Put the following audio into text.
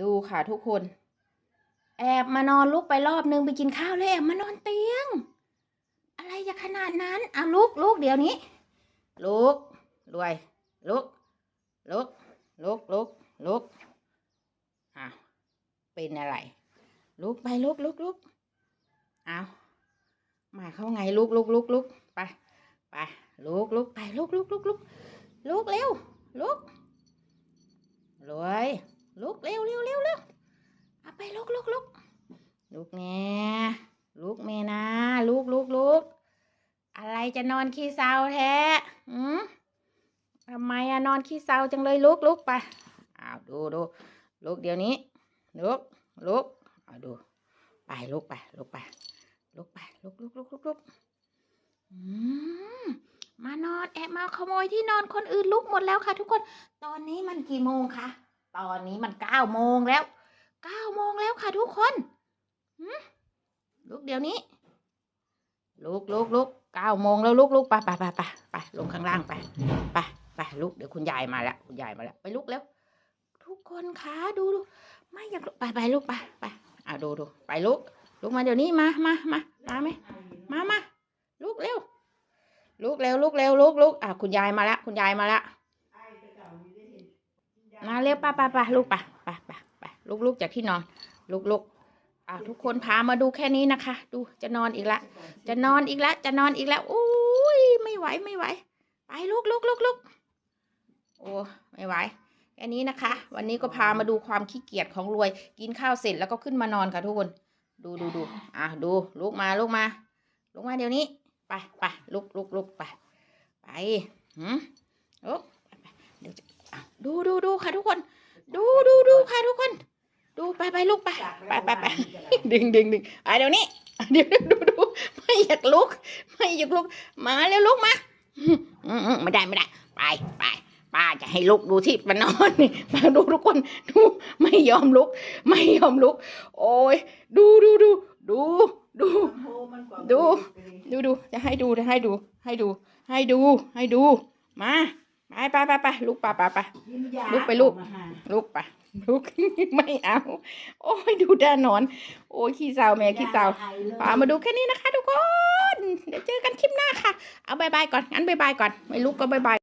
ดูค่ะทุกคน แอบมานอนลุกไปรอบนึงไปกินข้าวแล้วแอบมานอนเตียง อะไรจะขนาดนั้นเอาลุกลุกเดี๋ยวนี้ลุกรวยลุกลุกลุกลุกลุกอ้าวเป็นอะไร ลุกไปลุกลุกลุกเอาหมาเข้าไงลุกลุกลุกลุกไปไปลุกลุกไปลุกลุกลุกลุกลุกเร็วลุกรวยลุกเร็วเร็วเร็วเร็วเอาไปลุกลุกลุกลุกแน่ลุกแม่นะลุกลุกลุกอะไร จะนอนขี้เศร้าแท้อืมทำไมอะนอนขี้เศร้าจังเลยลุกลุกไปอ้าวดูดูลุกเดี๋ยวนี้ ลุกลุกเอาดู ไปลุกไปลุกไปลุกไปลุกลุกลุกลุกลุกมานอนแอบมาขโมยที่นอนคนอื่นลุกหมดแล้วค่ะ ทุกคน ตอนนี้มันกี่โมงคะ ตอนนี้มันเก้าโมงแล้วเก้าโมงแล้วค่ะทุกคนลุกเดี๋ยวนี้ ลุกลุกลุก เก้าโมงแล้วลุกลุกไปไปไปไปไปลงข้างล่างไปไปไปลุกเดี๋ยวคุณยายมาแล้วคุณยายมาแล้วไปลุกแล้ว ทุกคนคะดูดูไม่อยากลุกไปไปลุกไปไปอ่าดูดูไปลุกลุกมาเดี๋ยวนี้มามามามาไหมมามาลุกเร็วลุกเร็วลุกเร็วลุกลุกอ่าคุณยายมาแล้วคุณยายมาแล้วมาเร็วไปไปไปลุกไปไปไปไปลุกลุกจากที่นอนลุกลุก อ่าทุกคนพามาดูแค่นี้นะคะ ดูจะนอนอีกละ จะนอนอีกแล้วจะนอนอีกแล้วอุ้ยไม่ไหวไม่ไหว ไปลุกลุกลุกลุกโอ้ไม่ไหวแค่นี้นะคะ วันนี้ก็พามาดูความขี้เกียจของรวย กินข้าวเสร็จแล้วก็ขึ้นมานอนค่ะทุกคน ดูดูดูอะดูลุกมาลุกมาลุกมาเดี๋ยวนี้ไปไปลุกลุกลุกไปไปหืมลุกเดี๋ยวดูดูดูค่ะทุกคน ดูดูดูค่ะทุกคน ไปไปลุกไปไปไปไปดึงดึงดึงอะเดี๋ยวนี้อะเดี๋ยวดูดูดูไม่อยากลุก ไม่อยากลุก มาเร็วลุกมาอืมอืมอืมไม่ได้ไม่ได้ ไปไปป้าจะให้ลุกดูที่มานอนนี่มาดูทุกคนดูไม่ยอมลุก ไม่ยอมลุก โอ้ยดูดูดูดูดูดูดูดูจะให้ดูจะให้ดูให้ดู ให้ดูให้ดูมา ไปไปไปไปลุกไปไปไปลุกไปลุกลุกไปลุกไม่เอา โอ้ยดูด้านนอน โอ้ยขี้เศร้าแม่ขี้เศร้าพามาดูแค่นี้นะคะ ทุกคน เดี๋ยวเจอกันคลิปหน้าค่ะ เอาบายบายก่อนงั้นบายบายก่อน ไม่ลุกก็บายบาย